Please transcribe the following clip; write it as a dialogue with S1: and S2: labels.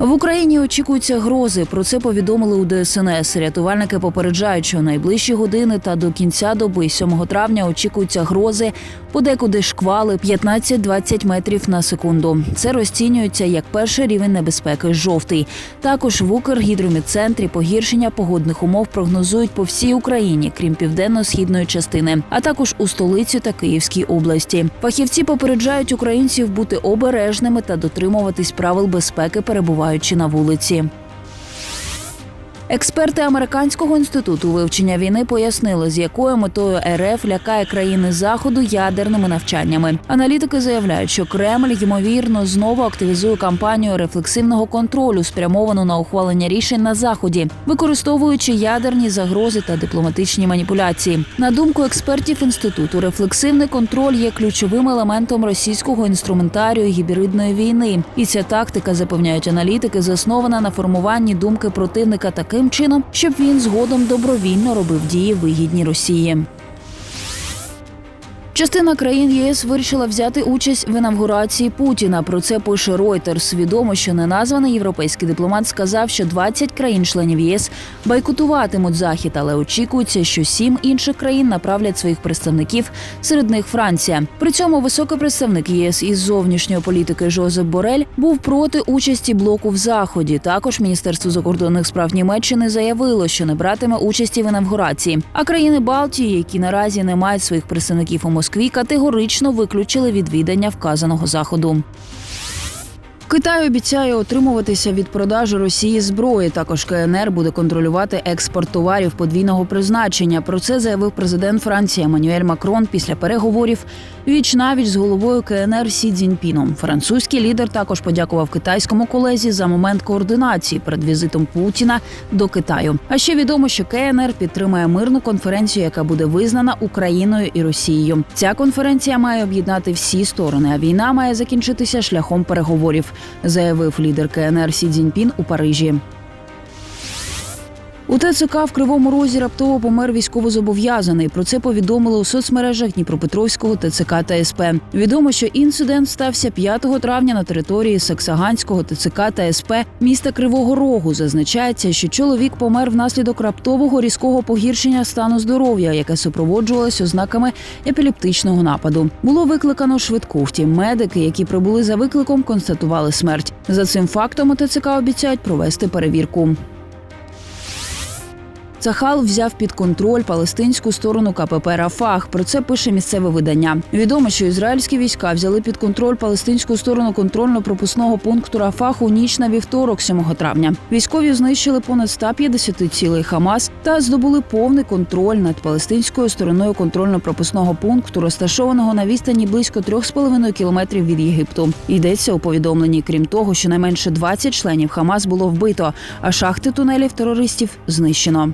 S1: В Україні очікуються грози. Про це повідомили у ДСНС. Рятувальники попереджають, що найближчі години та до кінця доби 7 травня очікуються грози, подекуди шквали 15-20 метрів на секунду. Це розцінюється як перший рівень небезпеки жовтий. Також в Укргідромедцентрі погіршення погодних умов прогнозують по всій Україні, крім південно-східної частини, а також у столиці та Київській області. Фахівці попереджають українців бути обережними та дотримуватись правил безпеки, перебуваючи на вулиці. Експерти американського інституту вивчення війни пояснили, з якою метою РФ лякає країни заходу ядерними навчаннями. Аналітики заявляють, що Кремль ймовірно знову активізує кампанію рефлексивного контролю, спрямовану на ухвалення рішень на заході, використовуючи ядерні загрози та дипломатичні маніпуляції. На думку експертів інституту, рефлексивний контроль є ключовим елементом російського інструментарію гібридної війни. І ця тактика, запевняють аналітики, заснована на формуванні думки противника таким чином, щоб він згодом добровільно робив дії вигідні Росії. Частина країн ЄС вирішила взяти участь в інавгурації Путіна. Про це пише Reuters. Відомо, що неназваний європейський дипломат сказав, що 20 країн-членів ЄС бойкотуватимуть захід, але очікується, що сім інших країн направлять своїх представників. Серед них Франція. При цьому високий представник ЄС із зовнішньої політики Жозеп Борель був проти участі блоку в заході. Також Міністерство закордонних справ Німеччини заявило, що не братиме участі в інавгурації. А країни Балтії, які наразі не мають своїх представників у Москві, категорично виключили відвідання вказаного заходу. Китай обіцяє отримуватися від продажу Росії зброї. Також КНР буде контролювати експорт товарів подвійного призначення. Про це заявив президент Франції Еммануель Макрон після переговорів віч навіч з головою КНР Сі Цзіньпіном. Французький лідер також подякував китайському колезі за момент координації перед візитом Путіна до Китаю. А ще відомо, що КНР підтримує мирну конференцію, яка буде визнана Україною і Росією. Ця конференція має об'єднати всі сторони, а війна має закінчитися шляхом переговорів, заявив лідер КНР Сі Цзіньпін у Парижі. У ТЦК в Кривому Розі раптово помер військовозобов'язаний. Про це повідомили у соцмережах Дніпропетровського ТЦК та СП. Відомо, що інцидент стався 5 травня на території Саксаганського ТЦК та СП міста Кривого Рогу. Зазначається, що чоловік помер внаслідок раптового різкого погіршення стану здоров'я, яке супроводжувалось ознаками епілептичного нападу. Було викликано швидку. Втім, медики, які прибули за викликом, констатували смерть. За цим фактом у ТЦК обіцяють провести перевірку. Цахал взяв під контроль палестинську сторону КПП Рафах. Про це пише місцеве видання. Відомо, що ізраїльські війська взяли під контроль палестинську сторону контрольно-пропускного пункту Рафах у ніч на вівторок, 7 травня. Військові знищили понад 150 цілей Хамас та здобули повний контроль над палестинською стороною контрольно-пропускного пункту, розташованого на відстані близько 3,5 кілометрів від Єгипту. Йдеться у повідомленні, крім того, що найменше 20 членів Хамас було вбито, а шахти тунелів терористів знищено.